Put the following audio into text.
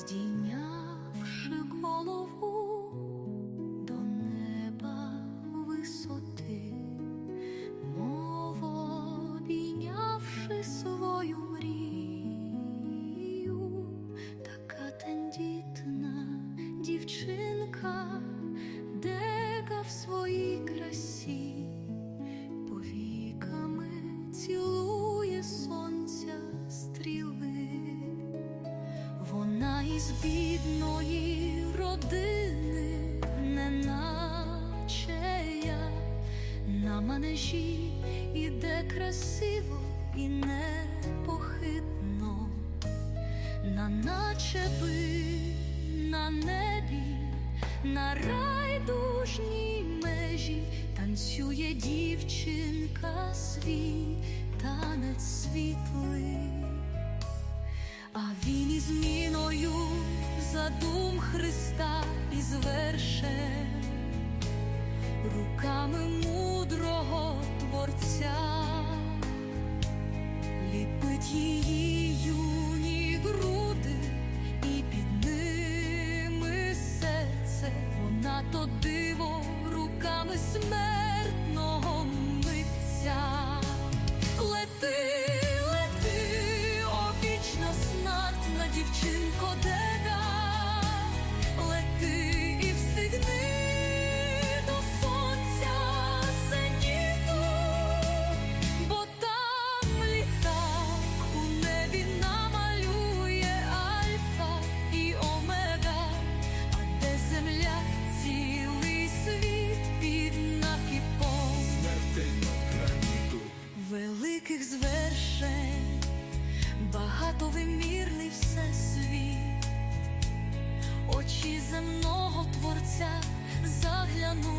здійнявши голову до неба висоти, мов обійнявши свою мрію, така тендітна дівчинка, дека в своїй красі, повіками із бідної родини, неначе я на манежі іде красиво і непохитно, на наче би на небі, на райдужній межі танцює дівчинка свій танець світлий. А він задум Христа і зверше руками мудрого Творця, ліпить її великих звершень, багатовимірний всесвіт, очі земного творця заглянули